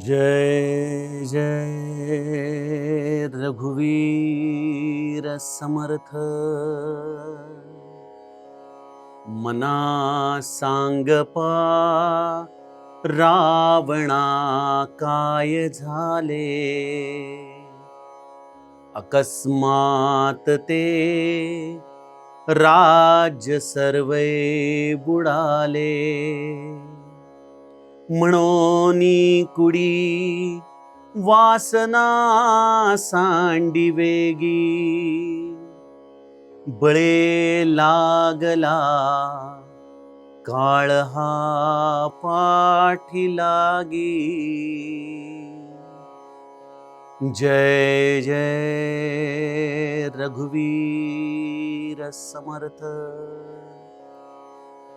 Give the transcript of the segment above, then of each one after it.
जय जय रघुवीर समर्थ। मना सांगपा रावणा काय झाले? अकस्मात ते राज्य सर्वे बुडाले। म्हणोनी कुडी वासना सांडी वेगी. बळे लागला काळ हा पाठी लागी. जय जय रघुवीर समर्थ.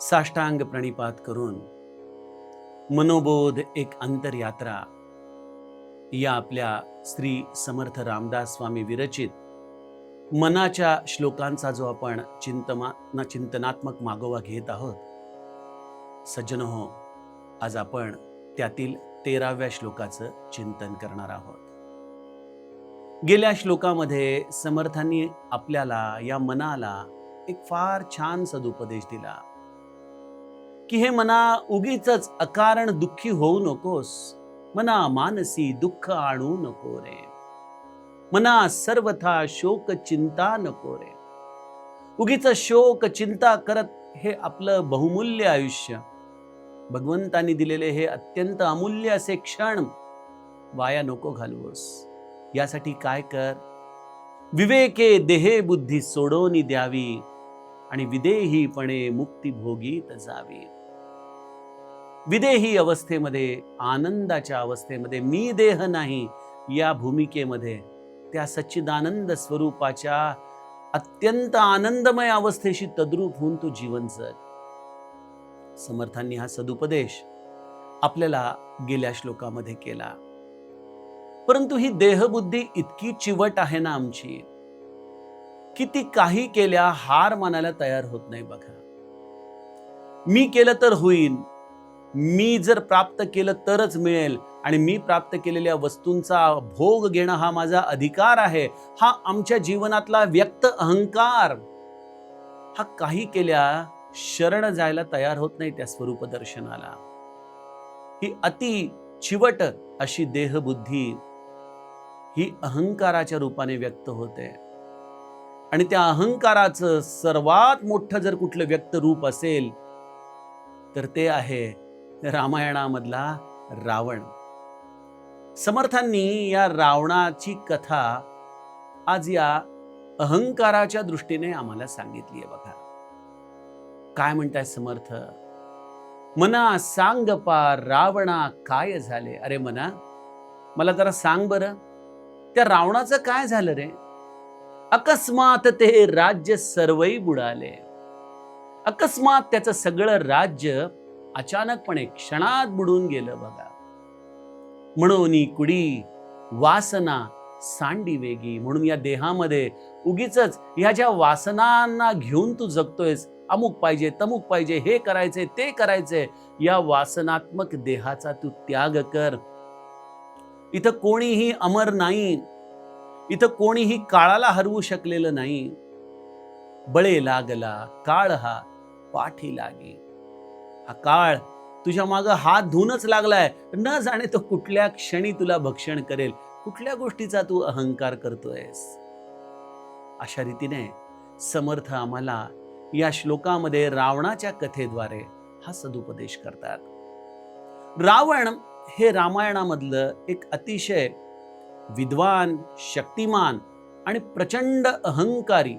साष्टांग प्रणिपात करून मनोबोध एक अंतरयात्रा या आपल्या श्री समर्थ रामदास स्वामी विरचित मनाच्या श्लोकांचा जो आपण चिंतमा चिंतनात्मक मागोवा घेत आहोत. सज्जन हो आज आपण त्यातील तेराव्या श्लोकाचं चिंतन करणार आहोत. गेल्या श्लोकामध्ये समर्थांनी आपल्याला या मनाला एक फार छान सदुपदेश दिला. की हे मना उगीच अकारण दुःखी होऊ नकोस. मना मानसी दुःख आणू नको रे. मना सर्वथा शोक चिंता नको रे. उगीच शोक चिंता करत हे आपलं बहुमूल्य आयुष्य. भगवंतानी दिलेले हे अत्यंत अमूल्य असे क्षण वाया नको घालवोस. यासाठी काय कर? विवेके देहे बुद्धी सोडोनी द्यावी आणि विदेहीपणे मुक्ती भोगीत जावी. विदेही अवस्थेमध्ये आनंदाच्या अवस्थेमध्ये मी देह नाही या भूमिकेमध्ये त्या सच्चिदानंद स्वरूपाच्या अत्यंत आनंदमय अवस्थेशी तद्रूप होऊन तू जीवन जग. समर्थांनी हा सदुपदेश आपल्याला गेल्या श्लोकामध्ये केला. परंतु ही देहबुद्धी इतकी चिवट आहे ना आमची की ती काही केल्या हार मानायला तयार होत नाही बघा. मी केलं तर होईल मी जर प्राप्त केलं तरच मिळेल. आणि मी प्राप्त केलेल्या वस्तूंचा भोग घेणं हा माझा अधिकार आहे. हा आमच्या जीवनातला व्यक्त अहंकार. हा काही केल्या शरण जायला तयार होत नाही त्या स्वरूप दर्शनाला. ही अति चिवट अशी देहबुद्धी ही अहंकाराच्या रूपाने व्यक्त होते. आणि त्या अहंकाराचं सर्वात मोठं जर कुठलं व्यक्त रूप असेल तर ते आहे रामायणामधला रावण. समर्थांनी या रावणाची कथा आज या अहंकाराच्या दृष्टीने आम्हाला सांगितली आहे बघा. काय म्हणताय समर्थ? मना सांग पा रावणा काय झाले? अरे मना मला जरा सांग बरं. त्या रावणाचं काय झालं रे? अकस्मात ते राज्य सर्वही बुडाले. अकस्मात त्याचं सगळं राज्य अचानकपणे क्षणात बुडून गेलं बघा. म्हणून कुडी वासना सांडी वेगी. म्हणून या देहामध्ये उगीच ह्या ज्या वासनांना घेऊन तू जगतोयस अमुक पाहिजे तमुक पाहिजे हे करायचे ते करायचे या वासनात्मक देहाचा तू त्याग कर. इथं कोणीही अमर नाही. इथं कोणीही काळाला हरवू शकलेलं नाही. बळे लागला काळ हा पाठी लागे. हा काळ तुझ्या मागं हात धुवूनच लागलाय. न जाणे तो कुठल्या क्षणी तुला भक्षण करेल. कुठल्या गोष्टीचा तू अहंकार करतोयस? अशा रीतीने समर्थ आम्हाला या श्लोकामध्ये रावणाच्या कथेद्वारे हा सदुपदेश करतात. रावण हे रामायणामधलं एक अतिशय विद्वान शक्तिमान आणि प्रचंड अहंकारी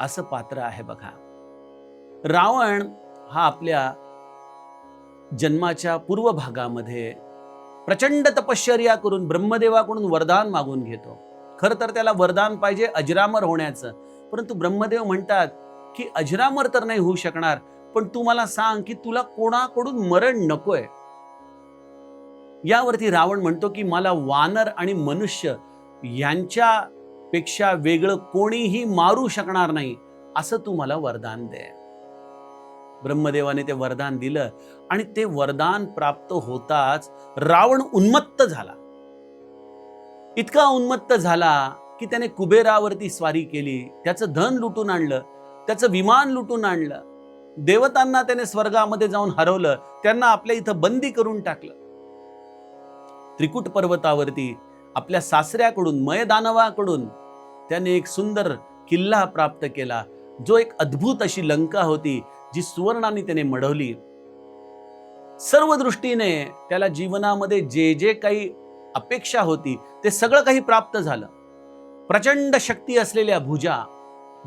असं पात्र आहे बघा. रावण हा आपल्या जन्माच्या पूर्व भागामध्ये प्रचंड तपश्चर्या करून ब्रह्मदेवाकडून वरदान मागून घेतो. खरं तर त्याला वरदान पाहिजे अजरामर होण्याचं. परंतु ब्रह्मदेव म्हणतात की अजरामर तर नाही होऊ शकणार पण तू मला सांग की तुला कोणाकडून मरण नकोय. यावरती रावण म्हणतो की मला वानर आणि मनुष्य यांच्यापेक्षा वेगळं कोणीही मारू शकणार नाही असं तू मला वरदान दे. ब्रह्मदेवाने ते वरदान दिलं आणि ते वरदान प्राप्त होताच रावण उन्मत्त झाला. इतका उन्मत्त झाला की त्याने कुबेरावरती स्वारी केली त्याचं धन लुटून आणलं त्याचं विमान लुटून आणलं. देवतांना त्याने स्वर्गामध्ये जाऊन हरवलं त्यांना आपल्या इथं बंदी करून टाकलं. त्रिकुट पर्वतावरती आपल्या सासऱ्याकडून मयदानवाकडून त्याने एक सुंदर किल्ला प्राप्त केला जो एक अद्भुत अशी लंका होती. जी सुवर्णाने त्याने मढवली सर्व दृष्टीने त्याला जीवनामध्ये जे जे काही अपेक्षा होती ते सगळं काही प्राप्त झालं. प्रचंड शक्ती असलेल्या भुजा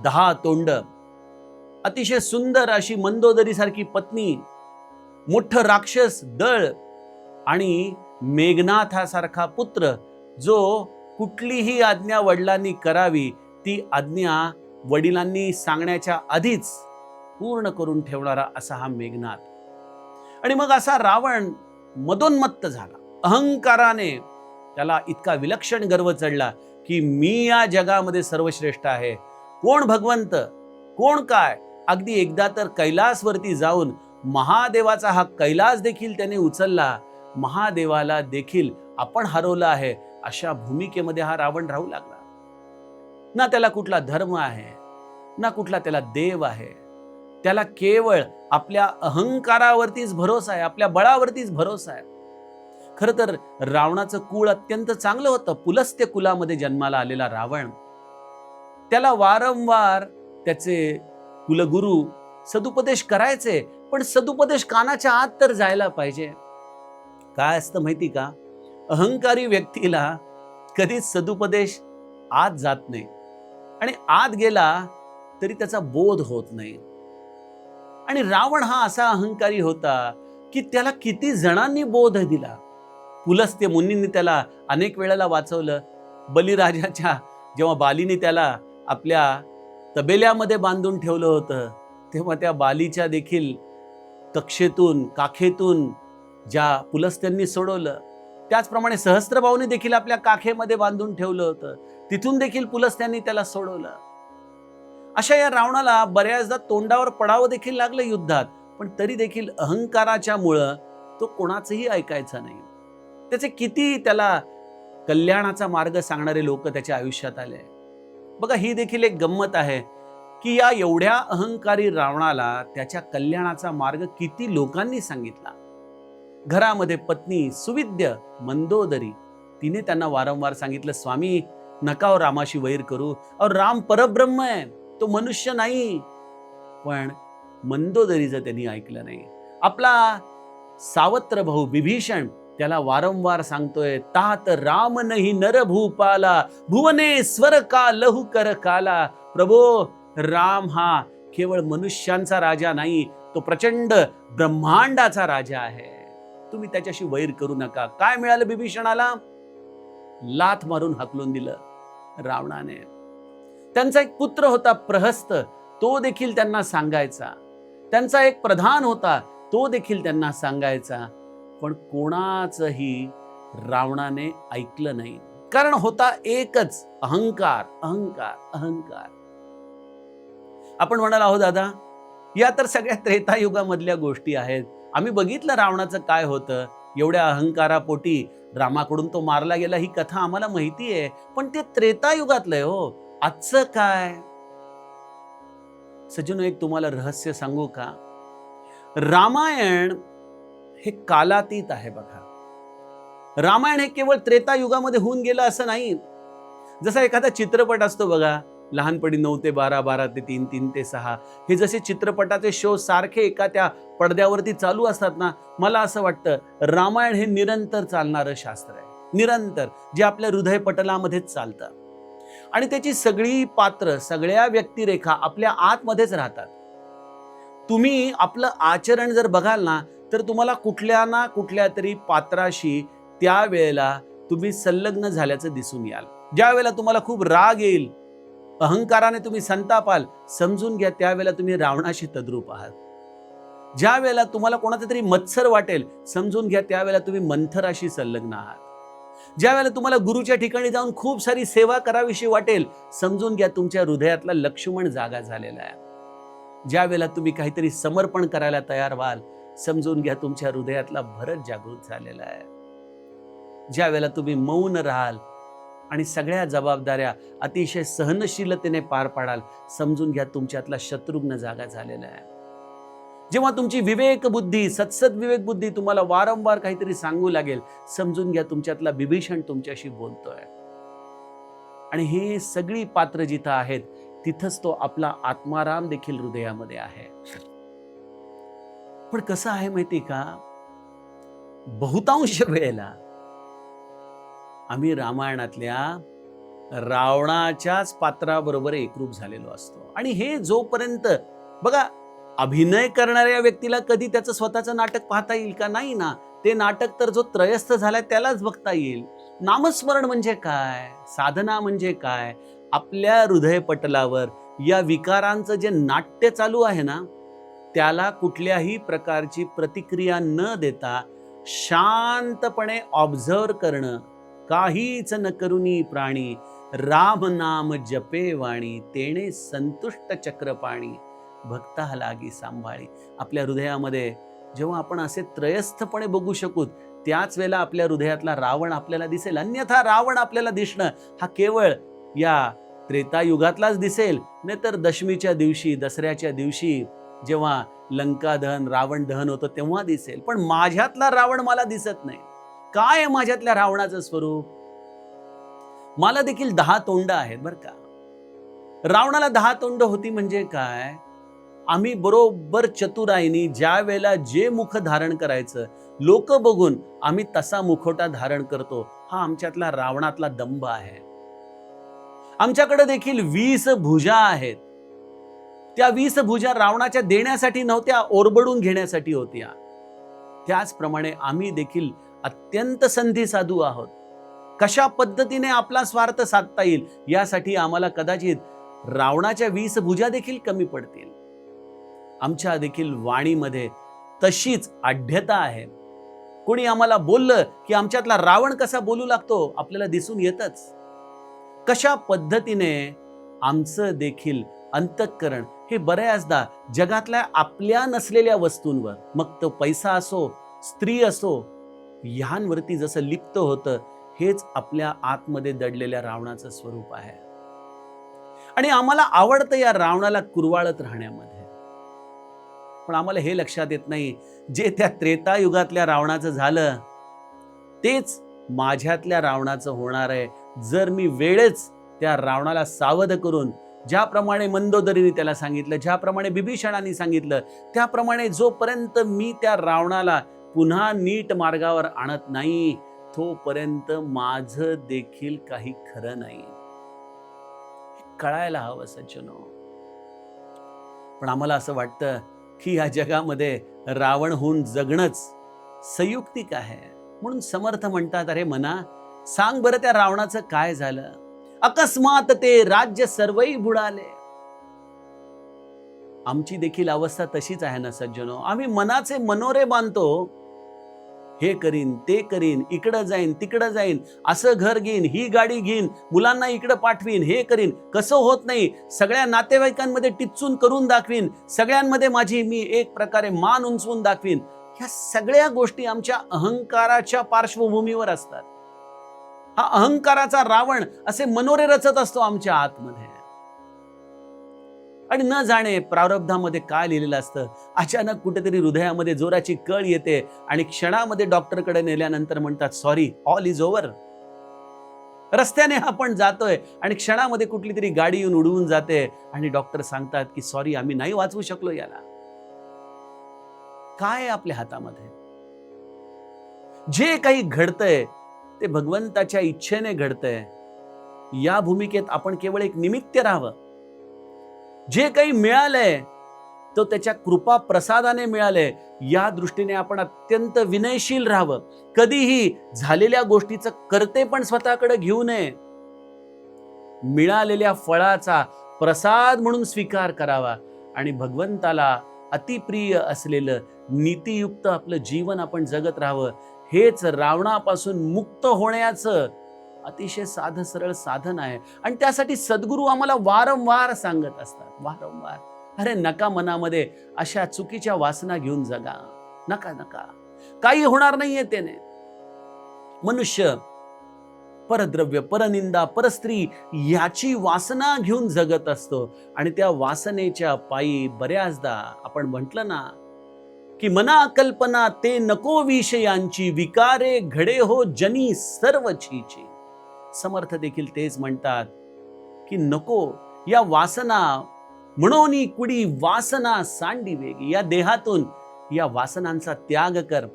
दहा तोंड अतिशय सुंदर अशी मंदोदरीसारखी पत्नी मोठं राक्षस दळ आणि मेघनाथासारखा पुत्र जो कुठलीही आज्ञा वडिलांनी करावी ती आज्ञा वडिलांनी सांगण्याच्या आधीच पूर्ण करून ठेवणारा असा हा मेघनाथ आणि मग असा रावण मदोन्मत्त झाला. अहंकाराने त्याला इतका विलक्षण गर्व चढला की मी या जगामध्ये सर्वश्रेष्ठ आहे. कोण भगवंत? कोण काय? अगदी एकदा तर कैलासवरती जाऊन महादेवाचा हा कैलास देखील त्याने उचलला. महादेवाला देखील आपण हरवलं आहे अशा भूमिकेमध्ये हा रावण राहू लागला. ना त्याला कुठला धर्म आहे ना कुठला त्याला देव आहे. त्याला केवळ आपल्या अहंकारावरतीच भरोसा आहे आपल्या बळावरतीच भरोसा आहे. खरं तर रावणाचं कुळ अत्यंत चांगलं होतं. पुलस्त्य कुलामध्ये जन्माला आलेला रावण त्याला वारंवार त्याचे कुलगुरू सदुपदेश करायचे पण सदुपदेश कानाच्या आत तर जायला पाहिजे. काय असतं माहिती का? अहंकारी व्यक्तीला कधीच सदुपदेश आत जात नाही. आणि आत गेला तरी त्याचा बोध होत नाही. आणि रावण हा असा अहंकारी होता की त्याला किती जणांनी बोध दिला. पुलस्त्य मुनींनी त्याला अनेक वेळेला वाचवलं. बलिराजाच्या जेव्हा बालीने त्याला आपल्या तबेल्यामध्ये बांधून ठेवलं होतं तेव्हा त्या बालीच्या देखील कक्षेतून काखेतून ज्या पुलस्त्यांनी सोडवलं त्याचप्रमाणे सहस्त्रभाऊने देखील आपल्या काखेमध्ये बांधून ठेवलं होतं. तिथून देखील पुलस्त्यांनी त्याला सोडवलं. अशा या रावणाला बऱ्याचदा तोंडावर पडावं देखील लागलं युद्धात पण तरी देखील अहंकाराच्या मुळं तो कोणाचंही ऐकायचा नाही. त्याचे किती त्याला कल्याणाचा मार्ग सांगणारे लोक त्याच्या आयुष्यात आले बघा ही देखील एक गंमत आहे की या एवढ्या अहंकारी रावणाला त्याच्या कल्याणाचा मार्ग किती लोकांनी सांगितला. घरामध्ये पत्नी सुविद्य मंदोदरी तिने त्यांना वारंवार सांगितलं स्वामी नकाव हो रामाशी वैर करू. और राम परब्रह्म आहे. तो मनुष्य नाही. पण मंदोदरीचं त्यांनी ऐकलं नाही. आपला सावत्र भाऊ विभीषण त्याला वारंवार सांगतोय तात राम नाही नर भूपाला भुवने का लहू कर काला. प्रभो राम हा केवळ मनुष्यांचा राजा नाही तो प्रचंड ब्रह्मांडाचा राजा आहे. तुम्ही त्याच्याशी वैर करू नका. काय मिळालं बिभीषणाला लाथ मारून हाकलून दिलं रावणाने. त्यांचा एक पुत्र होता प्रहस्त तो देखील त्यांना सांगायचा. त्यांचा एक प्रधान होता तो देखील त्यांना सांगायचा. पण कोणाचंही रावणाने ऐकलं नाही. कारण होता एकच अहंकार अहंकार अहंकार. आपण म्हणाल आहो दादा या तर सगळ्या त्रेतायुगामधल्या गोष्टी आहेत. आम्ही बघितलं रावणाचं काय होतं. एवढ्या अहंकारापोटी रामाकडून तो मारला गेला ही कथा आम्हाला माहिती आहे. पण ते त्रेतायुगातलंय हो. आजचं काय? सज्जन एक तुम्हाला रहस्य सांगू का? रामायण हे कालातीत आहे बघा. रामायण हे केवळ त्रेता युगामध्ये होऊन गेलं असं नाही. जसा एखादा चित्रपट असतो बघा लहानपणी नऊ ते बारा बारा ते तीन तीन ते सहा हे जसे चित्रपटाचे शो सारखे एका त्या पडद्यावरती चालू असतात ना मला असं वाटतं रामायण हे निरंतर चालणारं शास्त्र आहे. निरंतर जे आपल्या हृदयपटलामध्येच चालतं. आणि त्याची सगळी पात्र सगळ्या व्यक्तिरेखा आपल्या आतमध्येच राहतात. तुम्ही आपलं आचरण जर बघाल ना तर तुम्हाला कुठल्या ना कुठल्या तरी पात्राशी त्यावेळेला तुम्ही संलग्न झाल्याचं दिसून याल. ज्या वेळेला तुम्हाला खूप राग येईल अहंकाराने तुम्ही संतापाल समजून घ्या त्यावेळेला तुम्ही रावणाशी तद्रूप आहात. ज्या वेळेला तुम्हाला कोणाचा तरी मत्सर वाटेल समजून घ्या त्यावेळेला तुम्ही मंथराशी संलग्न आहात. ज्या वेळेला तुम्हाला गुरुच्या ठिकाणी जाऊन खूप सारी सेवा करावीशी वाटेल समजून घ्या तुमच्या हृदयातला लक्ष्मण जागा झालेला आहे. ज्या वेळेला तुम्ही काहीतरी समर्पण करायला तयार व्हाल समजून घ्या तुमच्या हृदयातला भरत जागृत झालेला आहे. ज्या वेळेला तुम्ही मौन राहाल आणि सगळ्या जबाबदाऱ्या अतिशय सहनशीलतेने पार पाडाल समजून घ्या तुमच्यातला शत्रुघ्न जागा झालेला आहे. जेव्हा तुमची विवेक बुद्धी सत्सद विवेक बुद्धी तुम्हाला वारंवार काहीतरी सांगू लागेल समजून घ्या तुमच्यातला बिभीषण तुमच्याशी बोलतोय. आणि हे सगळी पात्र जिथं आहेत तिथंच तो आपला आत्माराम देखील हृदयामध्ये आहे. पण कसं आहे माहिती का? बहुतांश वेळेला आम्ही रामायणातल्या रावणाच्याच पात्राबरोबर एकरूप झालेलो असतो. आणि हे जोपर्यंत बघा अभिनय करणाऱ्या व्यक्तीला कधी त्याचं स्वतःचं नाटक पाहता येईल का? नाही ना. ते नाटक तर जो त्रयस्थ झालाय त्यालाच बघता येईल. नामस्मरण म्हणजे काय? साधना म्हणजे काय? आपल्या हृदयपटलावर या विकारांचं जे नाट्य चालू आहे ना त्याला कुठल्याही प्रकारची प्रतिक्रिया न देता शांतपणे ऑब्झर्व करणं काहीच न करुनी प्राणी राम नाम जपे वाणी तेणे संतुष्ट चक्रपाणी भक्त हलागी सांभाळी. आपल्या हृदयामध्ये जेव्हा आपण असे त्रयस्थपणे बघू शकू त्याच वेळेला आपल्या हृदयातला रावण आपल्याला दिसेल. अन्यथा रावण आपल्याला दिसणं हा केवळ या त्रेतायुगातलाच दिसेल. नाहीतर दशमीच्या दिवशी दसऱ्याच्या दिवशी जेव्हा लंका दहन रावण दहन होतं तेव्हा दिसेल. पण माझ्यातला रावण मला दिसत नाही. काय आहे माझ्यातल्या रावणाचं स्वरूप? मला देखील दहा तोंड आहेत बरं का. रावणाला दहा तोंड होती म्हणजे काय? आम्ही बरोबर चतुराईनी ज्या वेळेला जे मुख धारण करायचं लोक बघून आम्ही तसा मुखोटा धारण करतो हा आमच्यातला रावणातला दंभ आहे. आमच्याकडे देखील वीस भुजा आहेत. त्या वीस भुजा रावणाच्या देण्यासाठी नव्हत्या ओरबडून घेण्यासाठी होत्या. त्याचप्रमाणे आम्ही देखील अत्यंत संधी साधू आहोत. कशा पद्धतीने आपला स्वार्थ साधता येईल यासाठी आम्हाला कदाचित रावणाच्या वीस भुजा देखील कमी पडतील. आमच्या देखील वाणीमध्ये तशीच आढ्यता आहे. कोणी आम्हाला बोललं की आमच्यातला रावण कसा बोलू लागतो आपल्याला दिसून येतच. कशा पद्धतीने आमचं देखील अंतःकरण हे बऱ्याचदा जगातल्या आपल्या नसलेल्या वस्तूंवर मग तो पैसा असो स्त्री असो ह्यांवरती जसं लिप्त होतं हेच आपल्या आतमध्ये दडलेल्या रावणाचं स्वरूप आहे. आणि आम्हाला आवडतं या रावणाला कुरवाळत राहण्यामध्ये. पण आम्हाला हे लक्षात येत नाही. जे त्या त्रेतायुगातल्या रावणाचं झालं तेच माझ्यातल्या रावणाचं होणार आहे. जर मी वेळेच त्या रावणाला सावध करून ज्याप्रमाणे मंदोदरीने त्याला सांगितलं ज्याप्रमाणे बिभीषणाने सांगितलं त्याप्रमाणे जोपर्यंत मी त्या रावणाला पुन्हा नीट मार्गावर आणत नाही तोपर्यंत माझं देखील काही खरं नाही. कळायला हवं सज्जनो. पण आम्हाला असं वाटतं की या जगामध्ये रावण होऊन जगणंच संयुक्तिक आहे. म्हणून समर्थ म्हणतात अरे मना सांग बरं त्या रावणाचं काय झालं? अकस्मात ते राज्य सर्वही बुडाले. आमची देखील अवस्था तशीच आहे ना सज्जनो. आम्ही मनाचे मनोरे बांधतो हे करीन ते करीन इकडं जाईन तिकडं जाईन असं घर घेईन ही गाडी घेईन मुलांना इकडं पाठवीन हे करीन. कसं होत नाही? सगळ्या नातेवाईकांमध्ये टिचून करून दाखवीन. सगळ्यांमध्ये माझी मी एक प्रकारे मान उंचवून दाखवीन. ह्या सगळ्या गोष्टी आमच्या अहंकाराच्या पार्श्वभूमीवर असतात. हा अहंकाराचा रावण असे मनोरे रचत असतो आमच्या आतमध्ये. आणि न जाणे प्रारब्धामध्ये काय लिहिलेलं असतं? अचानक कुठेतरी हृदयामध्ये जोराची कळ येते आणि क्षणामध्ये डॉक्टरकडे नेल्यानंतर म्हणतात सॉरी ऑल इज ओव्हर. रस्त्याने आपण जातोय आणि क्षणामध्ये कुठली तरी गाडी येऊन उडवून जाते आणि डॉक्टर सांगतात की सॉरी आम्ही नाही वाचवू शकलो याला. काय आपल्या हातामध्ये? जे काही घडतंय ते भगवंताच्या इच्छेने घडतंय. या भूमिकेत आपण केवळ एक निमित्त राहावं. जे काही मिळालंय तो त्याच्या कृपा प्रसादाने मिळालंय. या दृष्टीने आपण अत्यंत विनयशील राहावं. कधीही झालेल्या गोष्टीचं करते पण स्वतःकडे घेऊ नये. मिळालेल्या फळाचा प्रसाद म्हणून स्वीकार करावा. आणि भगवंताला अतिप्रिय असलेलं नीतियुक्त आपलं जीवन आपण जगत राहावं. हेच रावणापासून मुक्त होण्याचं अतिशय साध सरळ साधन आहे. आणि त्यासाठी सद्गुरू आम्हाला वारंवार सांगत असतात. वारंवार. अरे नका मनामध्ये अशा चुकीच्या वासना घेऊन जगा. नका नका. काही होणार नाहीये त्याने. मनुष्य परद्रव्य परनिंदा परस्त्री याची वासना घेऊन जगत असतो. आणि त्या वासनेच्या पायी बऱ्याचदा आपण म्हटलं ना की मना कल्पना ते नको विषयांची विकारे घडे हो जनी सर्व छीची समर्थ देखील तेच म्हणतात की नको या वासना म्हणून कुडी वासना सांडी वेगी. या देहातून या वासनांचा त्याग कर.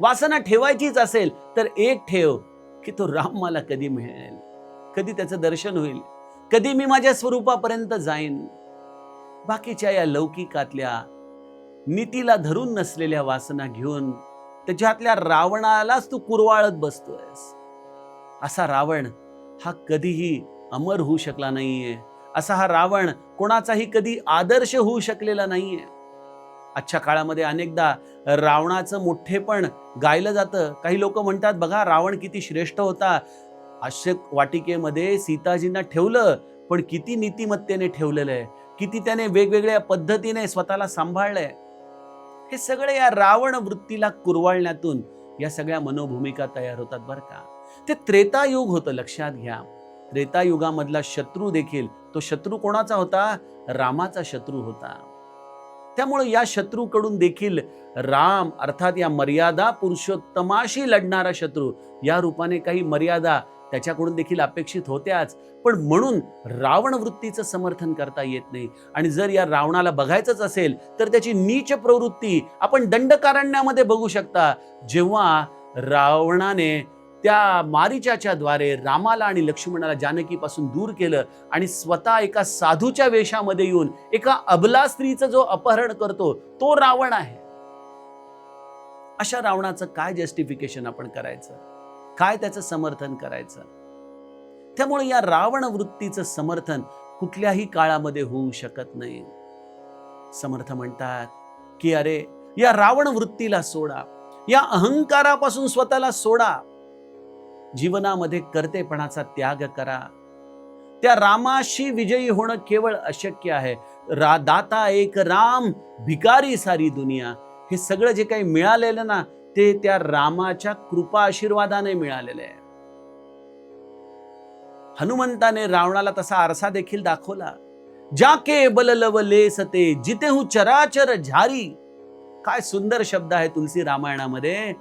वासना ठेवायचीच असेल तर एक ठेव की तो राम मला कधी मिळेल? कधी त्याचं दर्शन होईल? कधी मी माझ्या स्वरूपापर्यंत जाईन? बाकीच्या या लौकिकातल्या नीतीला धरून नसलेल्या वासना घेऊन त्याच्यातल्या रावणालाच तू कुरवाळत बसतोयस. असा रावण हा कधीही अमर होऊ शकला नाहीये. असा हा रावण कोणाचाही कधी आदर्श होऊ शकलेला नाहीये. आजच्या काळामध्ये अनेकदा रावणाचं मोठेपण गायलं जातं. काही लोक म्हणतात बघा रावण किती श्रेष्ठ होता. अशोक वाटिकेमध्ये सीताजींना ठेवलं पण किती नीतिमत्तेने ठेवलेलं आहे किती त्याने वेगवेगळ्या पद्धतीने स्वतःला सांभाळलंय. हे सगळे या रावण वृत्तीला कुरवाळण्यातून या सगळ्या मनोभूमिका तयार होतात बरं का? ते त्रेतायुग होतं लक्षात घ्या. त्रेतायुगामधला शत्रू देखील तो शत्रू कोणाचा होता? रामाचा शत्रू होता. त्यामुळे या शत्रूकडून देखील राम अर्थात या मर्यादा पुरुषोत्तमाशी लढणारा शत्रू या रूपाने काही मर्यादा त्याच्याकडून देखील अपेक्षित होत्याच. पण म्हणून रावण वृत्तीचं समर्थन करता येत नाही. आणि जर या रावणाला बघायचंच असेल तर त्याची नीच प्रवृत्ती आपण दंडकारण्यामध्ये बघू शकता. जेव्हा रावणाने त्या मारिचाच्या द्वारे रामाला आणि लक्ष्मणाला जानकीपासून दूर केलं आणि स्वतः एका साधूच्या वेशामध्ये येऊन एका अबला स्त्रीचं जो अपहरण करतो तो रावण आहे. अशा रावणाचं काय जस्टिफिकेशन आपण करायचं? काय त्याचं समर्थन करायचं? त्यामुळे या रावण वृत्तीचं समर्थन कुठल्याही काळामध्ये होऊ शकत नाही. समर्थ म्हणतात की अरे या रावण वृत्तीला सोडा. या अहंकारापासून स्वतःला सोडा. जीवनामध्ये कर्तेपणाचा त्याग करा. त्या रामाशी विजयी होणं केवळ अशक्य आहे. रा दाता एक राम भिकारी सारी दुनिया. हे सगळं जे काही मिळालेलं ना ते त्या रामाच्या कृपा आशीर्वादाने मिळालेलं आहे. हनुमंताने रावणाला तसा आरसा देखील दाखवला. जाके बललव लेसते जिते हू चराचर झारी. काय सुंदर शब्द आहे तुलसी रामायणामध्ये.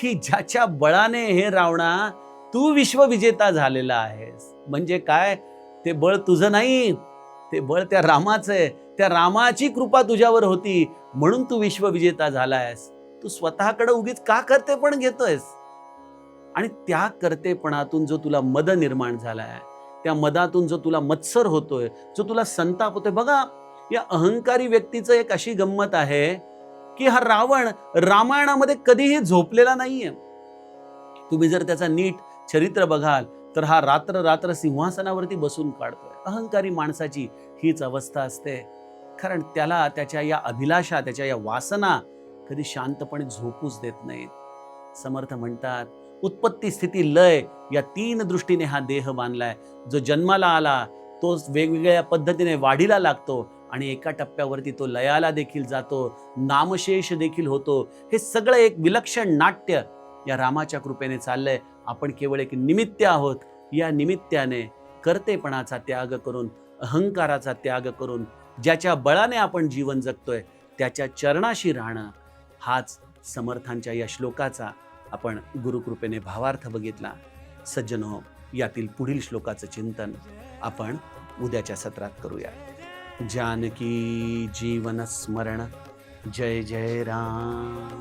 की ज्याच्या बळाने हे रावणा तू विश्वविजेता झालेला आहेस. म्हणजे काय? ते बळ तुझं नाही. ते बळ त्या रामाचं आहे. त्या रामाची कृपा तुझ्यावर होती. म्हणून तू विश्वविजेता झाला आहेस तू स्वतःकडे उगीच का करते पण घेतोयस? आणि त्या करतेपणातून जो तुला मद निर्माण झालाय त्या मदातून जो तुला मत्सर होतोय जो तुला संताप होतोय बघा या अहंकारी व्यक्तीचं एक अशी गंमत आहे की हा रावण रामायणामध्ये कधीही झोपलेला नाहीये. तुम्ही जर त्याचा नीट चरित्र बघाल तर हा रात्र रात्र सिंहासनावरती बसून काढतोय. अहंकारी माणसाची हीच अवस्था असते. कारण त्याला त्याच्या या अभिलाषा त्याच्या या वासना कधी शांतपणे झोपूच देत नाहीत. समर्थ म्हणतात उत्पत्ती स्थिती लय या तीन दृष्टीने हा देह बांधलाय. जो जन्माला आला तो वेगवेगळ्या पद्धतीने वाढीला लागतो आणि एका टप्प्यावरती तो लयाला देखील जातो. नामशेष देखील होतो. हे सगळं एक विलक्षण नाट्य या रामाच्या कृपेने चाललंय. आपण केवळ एक निमित्त आहोत. या निमित्ताने कर्तेपणाचा त्याग करून अहंकाराचा त्याग करून ज्याच्या बळाने आपण जीवन जगतोय त्याच्या चरणाशी राहणं हाच समर्थांच्या या श्लोकाचा आपण गुरुकृपेने भावार्थ बघितला. सज्जनो यातील पुढील श्लोकाचं चिंतन आपण उद्याच्या सत्रात करूया. जानकी जीवन स्मरण. जय जय राम.